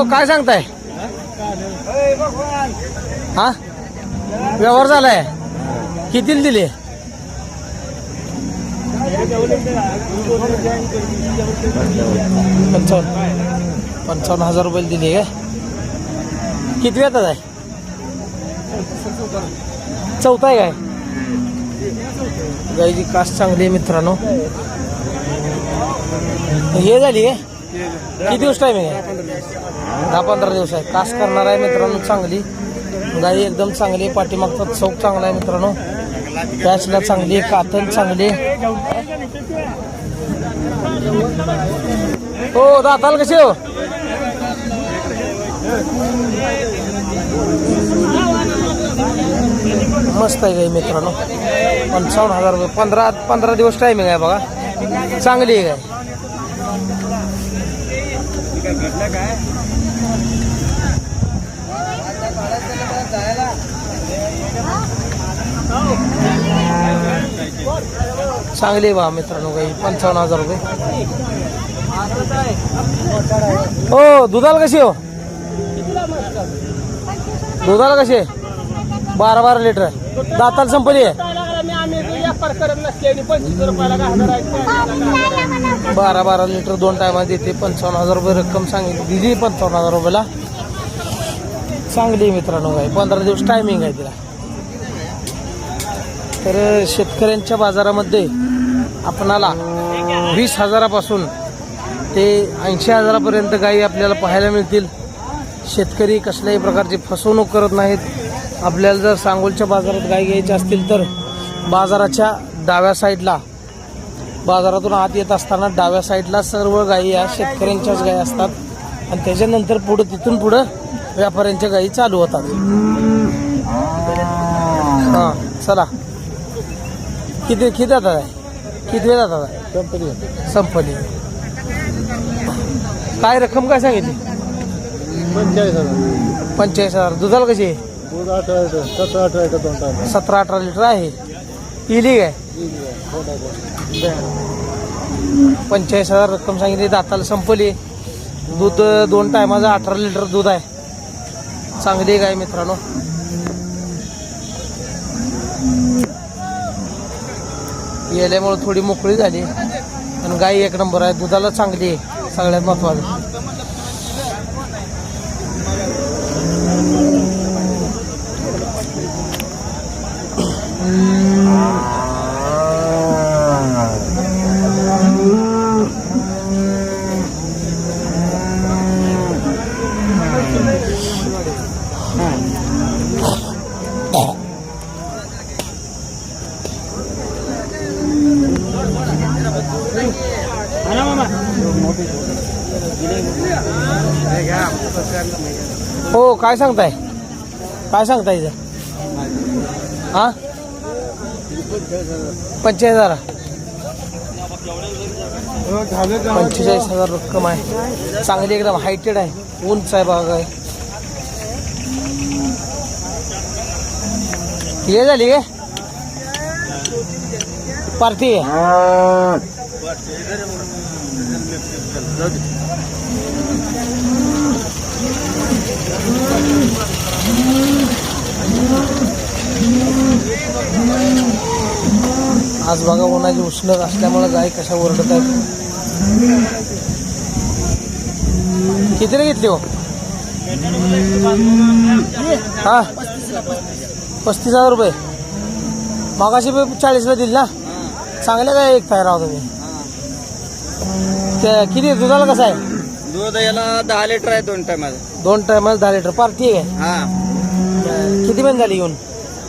हो काय सांगताय? हा? व्यवहार झालाय. कितीला दिले पंचावन्न. पंचावन्न हजार रुपये दिले काय? किती वेळात आहे? चौथा आहे काय? गाईची कास्ट चांगली आहे मित्रांनो. हे झाली आहे? किती दिवस टायमिंग आहे? दहा पंधरा दिवस आहे. कास करणार आहे मित्रांनो चांगली. गाई एकदम चांगली आहे. पाठीमागचा चौक चांगला आहे मित्रांनो. पॅचला चांगली आहे. कातन चांगली हो दाताल कसे हो? मस्त आहे गाई मित्रांनो. पंचावन्न हजार रुपये. पंधरा पंधरा दिवस टायमिंग आहे बघा. चांगली आहे गाय चांगली आहे बा मित्रांनो काही पंचावन्न हजार रुपये. हो दुधाला कशी हो? दुधाला कशी आहे? बारा बारा लिटर आहे. दाताला संपली आहे. बारा बारा लिटर दोन टायमा देते पंचावन्न हजार रुपये रक्कम सांगितली. दिली पंचावन्न हजार रुपयाला. चांगली मित्रांनो काय पंधरा दिवस टायमिंग आहे तिला. तर शेतकऱ्यांच्या बाजारामध्ये आपणाला वीस हजारापासून ते ऐंशी हजारापर्यंत गायी आपल्याला पाहायला मिळतील. शेतकरी कसल्याही प्रकारची फसवणूक करत नाहीत. आपल्याला जर सांगोलच्या बाजारात गाय घ्यायची असतील तर बाजाराच्या डाव्या साईडला बाजारातून आत येत असताना डाव्या साईडला सर्व गायी या शेतकऱ्यांच्याच गायी असतात. आणि त्याच्यानंतर पुढं तिथून पुढं व्यापाऱ्यांच्या गायी चालू होतात. हां चला. किती किती जातात? आहे किती वेळ जातात? आहे संपली. काय रक्कम काय सांगितली? पंचेचाळीस हजार. पंचेचाळीस हजार दुधाला कशी आहे? सतरा अठरा लिटर दोन टाइम सतरा आहे पंचेचाळीस हजार रक्कम सांगितली दाताला संपली. दूध दोन टायमाचं अठरा लिटर दूध आहे. चांगली गाय मित्रांनो? येल्यामुळे थोडी मोकळी झाली. आणि गाय एक नंबर आहे. दुधाला चांगली आहे. सगळ्यात महत्वाचं. हो काय सांगताय? काय सांगताय इथं? हा? पंचेचाळीस हजार. पंचेचाळीस हजार रक्कम आहे. चांगली एकदम हायटेड आहे. उंच आहे बाग आहे हे झाली पार्टी आहे. आज बघा उन्हाची उष्णत असल्यामुळे गाय कशा ओरडत आहेत. कितीला घेतली हो? हा. पस्तीस हजार रुपये. मागाशी बी चाळीसला दिली ना. चांगले काय एक राव तुम्ही. किती दुधाला कसं आहे? दूध याला दहा लिटर आहे दोन टायमाचं दोन टायमाला दहा लिटर. पार्टी आहे. हा. किती महिने झाले येऊन?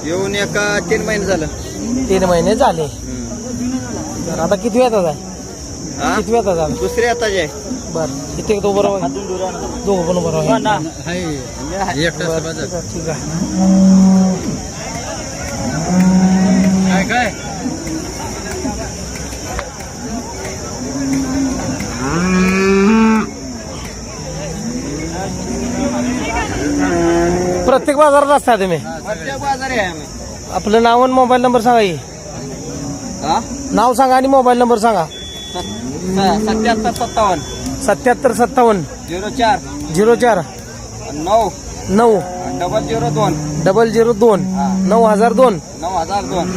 येऊन एका तीन महिने झालं. तीन महिने झाले. आता किती वेळात आहे किती वेळात आहे दुसरी आता जे किती तो बरोबर दोघं पण बरोबर आहे बरं, ठीक आहे, ठीक आहे. प्रत्येक बाजारात असता तुम्ही? प्रत्येक बाजारी आहे आम्ही. आपलं नाव आणि मोबाईल नंबर सांगा की. हा? नाव सांगा आणि मोबाईल नंबर सांगा. सत्याहत्तर सत्तावन्न. सत्याहत्तर सत्तावन्न. झिरो चार. झिरो चार. नऊ. नऊ. डबल झिरो दोन. डबल झिरो दोन. नऊ हजार दोन. नऊ हजार दोन.